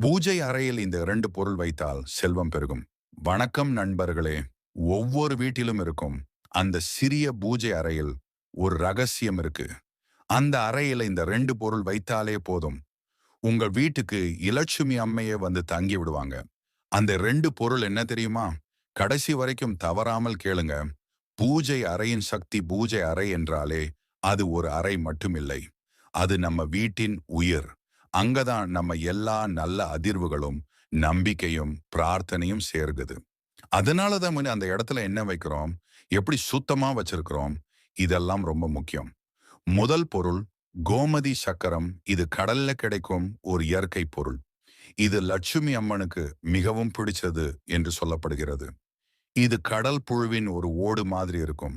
பூஜை அறையில் இந்த இரண்டு பொருள் வைத்தால் செல்வம் பெருகும். வணக்கம் நண்பர்களே ஒவ்வொரு வீட்டிலும் இருக்கும். அந்த சிறிய பூஜை அறையில் ஒரு ரகசியம் இருக்கு. அந்த அறையில இந்த ரெண்டு பொருள் வைத்தாலே போதும். உங்க வீட்டுக்கு இலட்சுமி அம்மையே வந்து தங்கி விடுவாங்க. அந்த ரெண்டு பொருள் என்ன தெரியுமா? கடைசி வரைக்கும் தவறாமல் கேளுங்க. பூஜை அறையின் சக்தி பூஜை அறை என்றாலே அது ஒரு அறை மட்டுமில்லை. அது நம்ம வீட்டின் உயிர். அங்கதான் நம்ம எல்லா நல்ல அதிர்வுகளும் நம்பிக்கையும் பிரார்த்தனையும் சேர்குது அதனால தான் அந்த இடத்துல என்ன வைக்கிறோம்? எப்படி சுத்தமா வச்சிருக்கிறோம்? இதெல்லாம் ரொம்ப முக்கியம். முதல் பொருள் கோமதி சக்கரம் இது கடல்ல கிடைக்கும் ஒரு இயற்கை பொருள். இது லட்சுமி அம்மனுக்கு மிகவும் பிடிச்சது என்று சொல்லப்படுகிறது. இது கடல் புழுவின் ஒரு ஓடு மாதிரி இருக்கும்.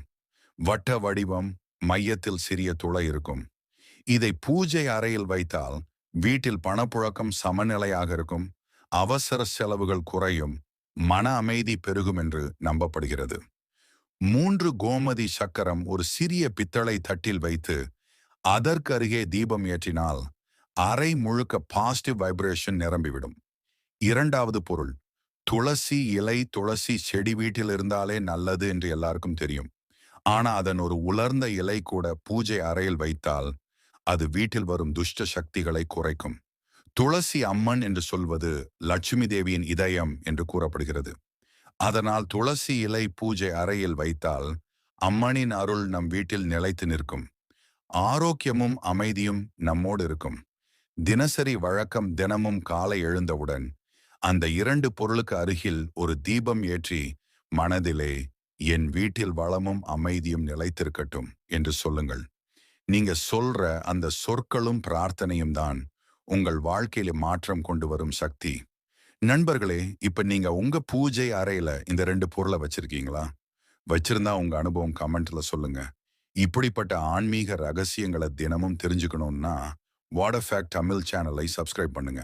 வட்ட வடிவம் மையத்தில் சிறிய துளை இருக்கும். இதை பூஜை அறையில் வைத்தால் வீட்டில் பணப்புழக்கம் சமநிலையாக இருக்கும் அவசர செலவுகள் குறையும் மன அமைதி பெருகும் என்று நம்பப்படுகிறது. மூன்று கோமதி சக்கரம் ஒரு சிறிய பித்தளை தட்டில் வைத்து அதற்கு அருகே தீபம் ஏற்றினால் அறை முழுக்க பாசிட்டிவ் வைப்ரேஷன் நிரம்பிவிடும். இரண்டாவது பொருள் துளசி இலை துளசி செடி வீட்டில் இருந்தாலே நல்லது என்று எல்லாருக்கும் தெரியும். ஆனா அதன் ஒரு உலர்ந்த இலை கூட பூஜை அறையில் வைத்தால் அது வீட்டில் வரும் துஷ்ட சக்திகளை குறைக்கும். துளசி அம்மன் என்று சொல்வது லட்சுமி தேவியின் இதயம் என்று கூறப்படுகிறது. அதனால் துளசி இலை பூஜை அறையில் வைத்தால் அம்மனின் அருள் நம் வீட்டில் நிலைத்து நிற்கும். ஆரோக்கியமும் அமைதியும் நம்மோடு இருக்கும். தினசரி வழக்கம் தினமும் காலை எழுந்தவுடன் அந்த இரண்டு பொருளுக்கு அருகில் ஒரு தீபம் ஏற்றி மனதிலே என் வீட்டில் வளமும் அமைதியும் நிலைத்திருக்கட்டும் என்று சொல்லுங்கள். நீங்க சொல்ற அந்த சொற்களும் பிரார்த்தனையும் தான் உங்கள் வாழ்க்கையில மாற்றம் கொண்டு வரும் சக்தி. நண்பர்களே இப்ப நீங்க உங்க பூஜை அறையில இந்த ரெண்டு பொருளை வச்சிருக்கீங்களா? வச்சிருந்தா உங்க அனுபவம் கமெண்ட்ல சொல்லுங்க. இப்படிப்பட்ட ஆன்மீக ரகசியங்களை தினமும் தெரிஞ்சுக்கணும்னா வாட் ஃபேக்ட் தமிழ் சேனலை சப்ஸ்கிரைப் பண்ணுங்க.